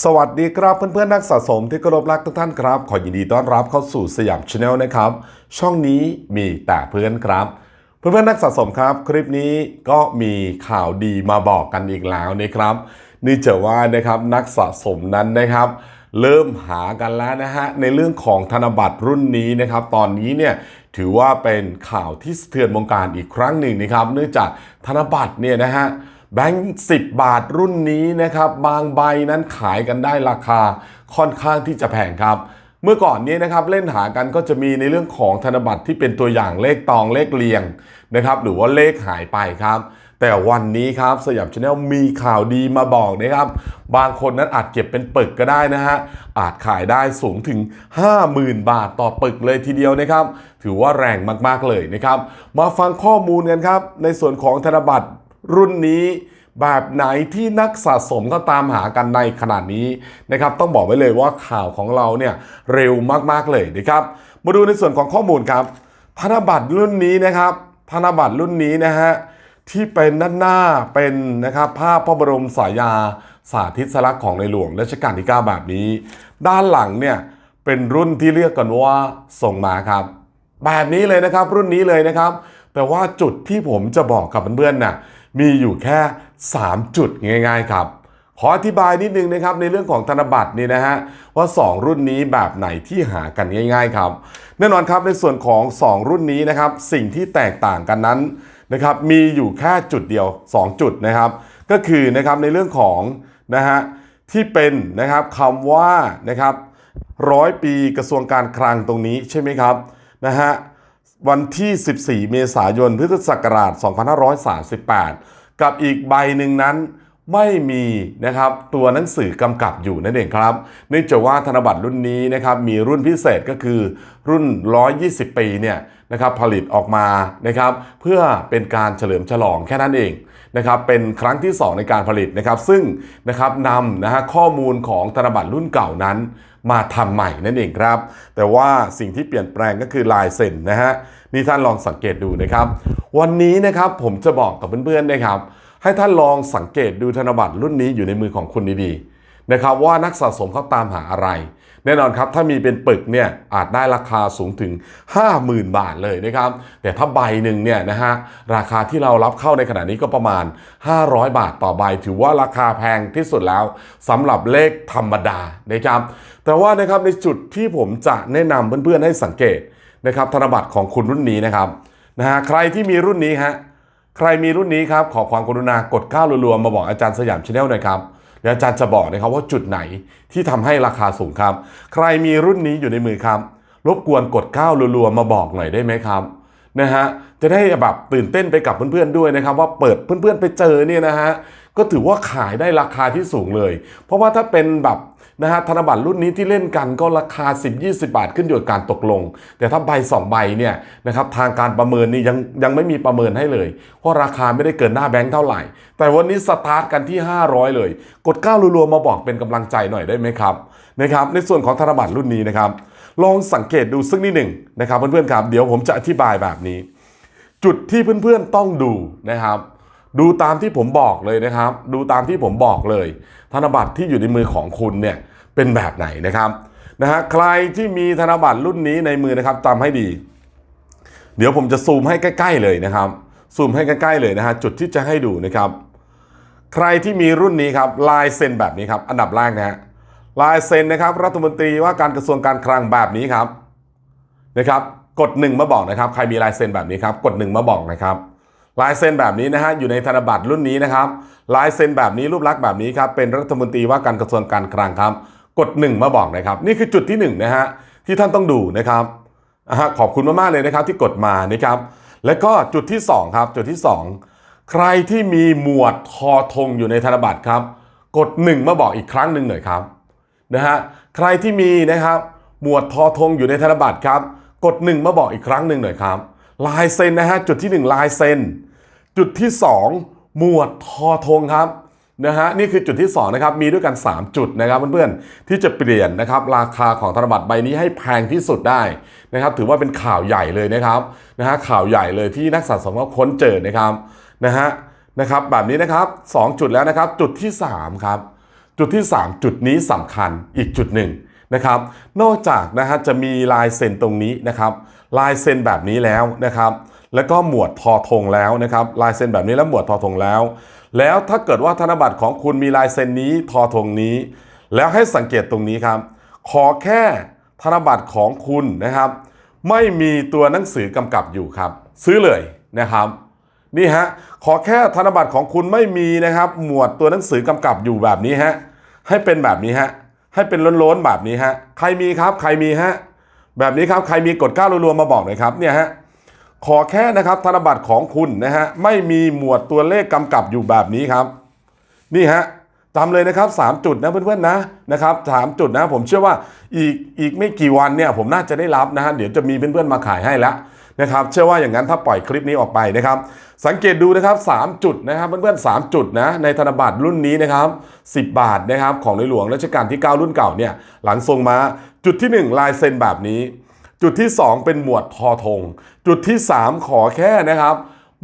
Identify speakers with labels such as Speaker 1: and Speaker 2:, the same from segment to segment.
Speaker 1: สวัสดีครับเพื่อนๆนักสะสมที่เคารพรักทุกท่านครับ ขอยินดีต้อนรับเข้าสู่สยามชาแนลนะครับ ช่องนี้มีแต่เพื่อนครับ เพื่อนๆนักสะสมครับ คลิปนี้ก็มีข่าวดีมาบอกกันอีกแล้วนะครับเนื่องจากว่านะครับนักสะสมนั้นนะครับ เริ่มหากันแล้วนะฮะในเรื่องของธนบัตรรุ่นนี้นะครับ ตอนนี้เนี่ยถือว่าเป็นข่าวที่สะเทือนวงการอีกครั้งหนึ่งนะครับ เนื่องจากธนบัตรเนี่ยนะฮะ แบงค์10บาทรุ่นนี้นะครับ บางใบนั้นขายกันได้ราคาค่อนข้างที่จะแพงครับ เมื่อก่อนนี้นะครับเล่นหากันก็จะมีในเรื่องของธนบัตรที่เป็นตัวอย่างเลขตองเลขเรียงนะครับ หรือว่าเลขหายไปครับ แต่วันนี้ครับสยามชาแนลมีข่าวดีมาบอกนะครับ บางคนนั้นอาจเก็บเป็นปึกก็ได้นะฮะอาจขายได้สูงถึง 50,000 บาทต่อปึกเลยทีเดียวนะครับ ถือว่าแรงมากๆเลยนะครับ มาฟังข้อมูลกันครับ ในส่วนของธนบัตร รุ่นนี้แบบไหนที่นักสะสมก็ตามหากันในขนาดนี้นะครับต้องบอกไว้เลยว่าข่าวของเราเนี่ยเร็วมากๆเลยนะครับมาดูในส่วนของข้อมูลครับ ธนบัตรรุ่นนี้นะครับธนบัตรรุ่นนี้นะฮะที่เป็นด้านหน้าเป็นนะครับภาพพระบรมสายาสาธิตสลักษณ์ของในหลวงรัชกาลที่ 9 แบบนี้ ด้านหลังเนี่ยเป็นรุ่นที่เรียกกันว่าทรงมาครับ แบบนี้เลยนะครับรุ่นนี้เลยนะครับ แต่ว่าจุดที่ผมจะบอกกับเพื่อนๆน่ะ มีอยู่แค่ 3 จุดง่าย ๆ ครับขออธิบายนิดนึงนะครับในเรื่องของธนบัตรนี่นะฮะว่า 2 รุ่นนี้แบบไหนที่หากันง่าย ๆ ครับ แน่นอนครับในส่วนของ 2 รุ่นนี้นะครับสิ่งที่แตกต่างกันนั้นนะครับมีอยู่แค่จุดเดียว 2 จุดนะครับ ก็คือนะครับในเรื่องของนะฮะที่เป็นนะครับคำว่านะครับร้อยปีกระทรวงการคลังตรงนี้ใช่ไหมครับนะฮะ วันที่ 14 เมษายนพุทธศักราช 2538 กับอีกใบหนึ่งนั้น ไม่มีนะครับตัวหนังสือกำกับอยู่นั่นเองครับเนื่องจากว่าธนบัตรรุ่นนี้นะครับมีรุ่นพิเศษก็คือรุ่น 120 ปีเนี่ยนะครับผลิตออกมานะครับเพื่อเป็นการเฉลิมฉลองแค่นั้นเองนะครับเป็นครั้งที่ 2 ในการผลิตนะครับ ซึ่งนะครับนำนะฮะข้อมูลของธนบัตรรุ่นเก่านั้น มาทำใหม่นั่นเองครับ แต่ว่าสิ่งที่เปลี่ยนแปลงก็คือลายเซ็นนะฮะนี่ท่านลองสังเกตดูนะครับ วันนี้นะครับผมจะบอกกับเพื่อนๆนะครับ ให้ท่านลองสังเกตดูธนบัตรรุ่นนี้อยู่ในมือของคุณดีๆนะครับว่านักสะสมเขาตามหาอะไร แน่นอนครับถ้ามีเป็นปึกเนี่ยอาจได้ราคาสูงถึง 50,000 บาทเลยนะครับ แต่ถ้าใบหนึ่งเนี่ยนะฮะราคาที่เรารับเข้าในขณะนี้ก็ประมาณ 500 บาทต่อใบ ถือว่าราคาแพงที่สุดแล้วสำหรับเลขธรรมดานะครับแต่ว่านะครับในจุดที่ผมจะแนะนำเพื่อนๆให้สังเกตนะครับธนบัตรของคุณรุ่นนี้นะครับนะฮะใครที่มีรุ่นนี้ฮะ ใครมีรุ่นนี้ครับขอความกรุณากดก้าวรัวๆมาบอกอาจารย์สยามชาแนลหน่อยครับเดี๋ยวอาจารย์จะบอกนะครับว่าจุดไหนที่ทำให้ราคาสูงครับ ใครมีรุ่นนี้อยู่ในมือครับ รบกวนกดก้าวรัวๆมาบอกหน่อยได้ไหมครับ นะฮะจะได้แบบตื่นเต้นไปกับเพื่อนๆด้วยนะครับ ว่าเปิดเพื่อนๆไปเจอเนี่ยนะฮะก็ถือว่าขายได้ราคาที่สูงเลย เพราะว่าถ้าเป็นแบบนะฮะธนบัตรรุ่นนี้ที่เล่นกันก็ราคา 10-20 บาทขึ้นอยู่กับการตกลง แต่ถ้าใบ 2 ใบเนี่ยนะครับทางการประเมินนี่ยังยังไม่มีประเมินให้เลย เพราะราคาไม่ได้เกินหน้าแบงค์เท่าไหร่ แต่วันนี้สตาร์ทกันที่ 500 เลย กดก้าวรัวๆมาบอกเป็นกำลังใจหน่อยได้ไหมครับนะครับในส่วนของธนบัตรรุ่นนี้นะครับ ลองสังเกตดูสักนิดหนึ่งนะครับเพื่อนๆครับเดี๋ยวผมจะอธิบายแบบนี้ จุดที่เพื่อนๆต้องดูนะครับ ดูตามที่ผมบอกเลยนะครับ ดูตามที่ผมบอกเลย ธนบัตรที่อยู่ในมือของคุณเนี่ยเป็นแบบไหนนะครับนะฮะใครที่มีธนบัตรรุ่นนี้ในมือนะครับจำให้ดี เดี๋ยวผมจะซูมให้ใกล้ ๆเลยนะครับ ซูมให้ใกล้ๆเลยนะฮะจุดที่จะให้ดูนะครับ ใครที่มีรุ่นนี้ครับลายเซ็นแบบนี้ครับ อันดับแรกนะฮะ ลายเซ็นนะครับรัฐมนตรีว่าการกระทรวงการคลังแบบนี้ครับนะครับกดหนึ่งมาบอกนะครับใครมีลายเซ็นแบบนี้ครับกดหนึ่งมาบอกนะครับลายเซ็นแบบนี้นะฮะอยู่ในธนบัตรรุ่นนี้นะครับลายเซ็นแบบนี้รูปลักษณ์แบบนี้ครับเป็นรัฐมนตรีว่าการกระทรวงการคลังครับ กดหนึ่งมาบอกนะครับ นี่คือจุดที่หนึ่งนะฮะที่ท่านต้องดูนะครับขอบคุณมากๆเลยนะครับที่กดมานะครับ แล้วก็จุดที่สองครับจุดที่สองใครที่มีหมวดทอธงอยู่ในธนบัตรครับ กดหนึ่งมาบอกอีกครั้งหนึ่งหน่อยครับ นะฮะใครที่มีนะครับหมวดทอธงอยู่ในธนบัตรครับ กดหนึ่งมาบอกอีกครั้งหนึ่งหน่อยครับ ลายเซ็นนะฮะจุดที่หนึ่งลายเซ็น จุดที่ 2 หมวดทอธงครับนะฮะนี่คือจุดที่2นะครับมีด้วยกัน 3 จุดนะครับเพื่อนๆที่จะเปลี่ยนนะครับราคาของธนบัตรใบนี้ให้แพงที่สุดได้นะครับถือว่าเป็นข่าวใหญ่เลยนะครับนะฮะข่าวใหญ่เลยที่นักสะสมเขาค้นเจอนะครับนะฮะนะครับแบบนี้นะครับ 2 จุดแล้วนะครับจุดที่ 3 ครับ จุดที่ 3 จุดนี้สำคัญอีกจุดหนึ่งนะครับ นอกจากนะฮะจะมีลายเซ็นตรงนี้นะครับลายเซ็นแบบนี้แล้วนะครับ แล้วก็หมวดทอธงแล้วนะครับ ลายเซ็นแบบนี้แล้วหมวดทอธงแล้ว แล้วถ้าเกิดว่าธนบัตรของคุณมีลายเซ็นนี้ทอธงนี้ แล้วให้สังเกตตรงนี้ครับ ขอแค่ธนบัตรของคุณนะครับ ไม่มีตัวหนังสือกำกับอยู่ครับ ซื้อเลยนะครับ นี่ฮะขอแค่ธนบัตรของคุณไม่มีนะครับ หมวดตัวหนังสือกำกับอยู่แบบนี้ฮะให้เป็นแบบนี้ฮะให้เป็นล้นๆแบบนี้ฮะใครมีครับใครมีฮะแบบนี้ครับใครมีกดก้าวรัวๆมาบอกหน่อยครับเนี่ยฮะขอแค่นะครับธนบัตรของคุณนะฮะไม่มีหมวดตัวเลขกำกับอยู่แบบนี้ครับ นี่ฮะ จำเลยนะครับ 3 จุดนะเพื่อนๆนะนะครับสามจุดนะผมเชื่อว่าอีกอีกไม่กี่วันเนี่ยผมน่าจะได้รับนะฮะเดี๋ยวจะมีเพื่อนๆมาขายให้แล้วนะครับเชื่อว่าอย่างนั้นถ้าปล่อยคลิปนี้ออกไปนะครับ สังเกตดูนะครับ 3 จุดนะครับเพื่อนๆ3จุดนะในธนบัตรรุ่นนี้นะครับ 10 บาทนะครับของในหลวงรัชกาลที่ 9 รุ่นเก่าเนี่ยหลังทรงมาจุดที่ 1 ลายเซ็นแบบนี้ จุดที่ 2 เป็นหมวดทอธงจุดที่ 3 ขอแค่นะครับ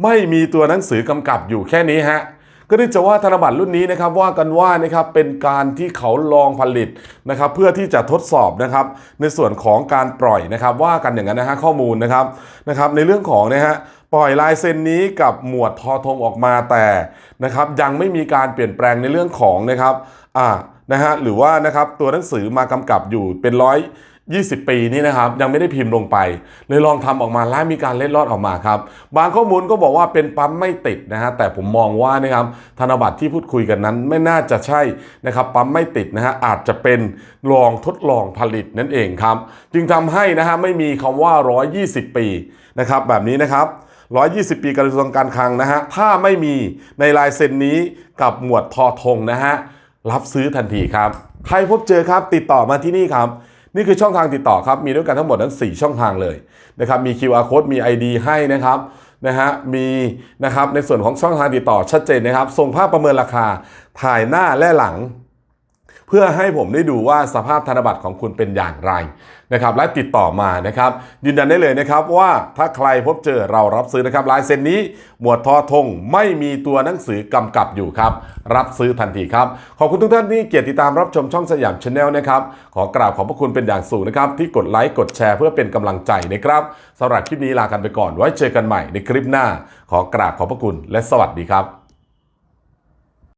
Speaker 1: ไม่มีตัวหนังสือกำกับอยู่แค่นี้ฮะ ก็เนื่จากว่าธนบัตรรุ่นนี้นะครับว่ากันว่านะครับเป็นการที่เขาลองผลิตนะครับเพื่อที่จะทดสอบนะครับในส่วนของการปล่อยนะครับว่ากันอย่างนั้นนะฮะข้อมูลนะครับนะครับในเรื่องของนะฮะปล่อยลายเซ็นนี้กับหมวดทอทงออกมาแต่นะครับยังไม่มีการเปลี่ยนแปลงในเรื่องของนะครับอ่านะฮะหรือว่านะครับตัวหนังสือมากำกับอยู่เป็นร้อย 20 ปีนี่นะครับยังไม่ได้พิมพ์ลงไป เลยลองทำออกมาแล้วมีการเล็ดลอดออกมาครับ บางข้อมูลก็บอกว่าเป็นปั๊มไม่ติดนะฮะแต่ผมมองว่านะครับธนบัตรที่พูดคุยกันนั้นไม่น่าจะใช่นะครับปั๊มไม่ติดนะฮะอาจจะเป็นลองทดลองผลิตนั่นเองครับ จึงทำให้นะฮะไม่มีคำว่า 120 ปีนะครับแบบนี้นะครับ120 ปีกระทรวงการคลังนะฮะถ้าไม่มีในลายเซ็นนี้กับหมวดทอทงนะฮะรับซื้อทันทีครับ ใครพบเจอครับติดต่อมาที่นี่ครับ นี่คือช่องทางติดต่อครับ มีด้วยกันทั้งหมดนั้น 4 ช่องทางเลยนะครับมี QR code มี ID ให้นะครับนะฮะมีนะครับในส่วนของช่องทางติดต่อชัดเจนนะครับส่งภาพประเมินราคาถ่ายหน้าและหลัง เพื่อให้ผมได้ดูว่าสภาพธนบัตรของคุณเป็นอย่างไรนะครับและติดต่อมานะครับยืนยันได้เลยนะครับว่าถ้าใครพบเจอเรารับซื้อนะครับลายเซ็นนี้หมวดทอทงไม่มีตัวหนังสือกำกับอยู่ครับ รับซื้อทันทีครับ ขอบคุณทุกท่านที่เกียรติตามรับชมช่องสยามชาแนลนะครับ ขอกราบขอบพระคุณเป็นอย่างสูงนะครับ ที่กดไลค์กดแชร์เพื่อเป็นกำลังใจนะครับสำหรับคลิปนี้ลากันไปก่อนไว้เจอกันใหม่ในคลิปหน้า ขอกราบขอบพระคุณและสวัสดีครับ